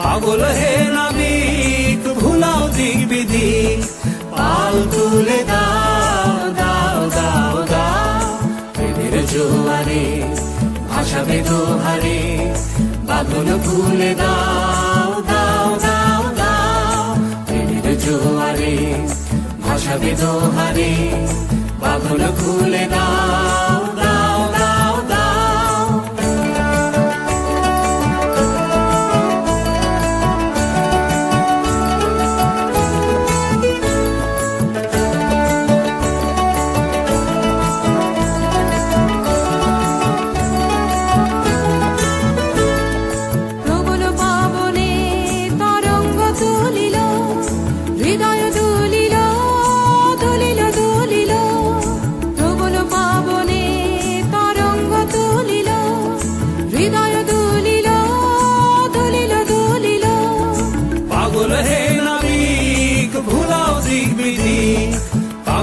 পাগল হে নাবিক, ভুলাও দিক বিধি পাল তুলে দাও দাও দাও দাও। প্রেমের জোয়ারে, ভাসাবে দোহারে বাদল খুলে দাও দাও দাও দাও। প্রেমের জোয়ারে, ভাসাবে দোহারে বাদল খুলে দাও।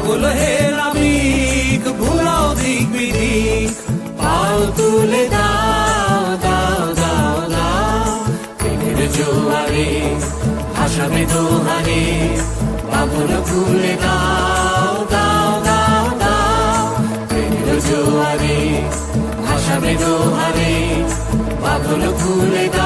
পাগল হে নাবিক, ভুলাও দিক বিধি পাল তুলে দাও দাও দাও দাও। প্রেমের জোয়ারে, ভাসাবে দোহারে। পাগল খুলে দাও দাও দাও দাও। প্রেমের জোয়ারে, ভাসাবে দোহারে। পাগল খুলে দাও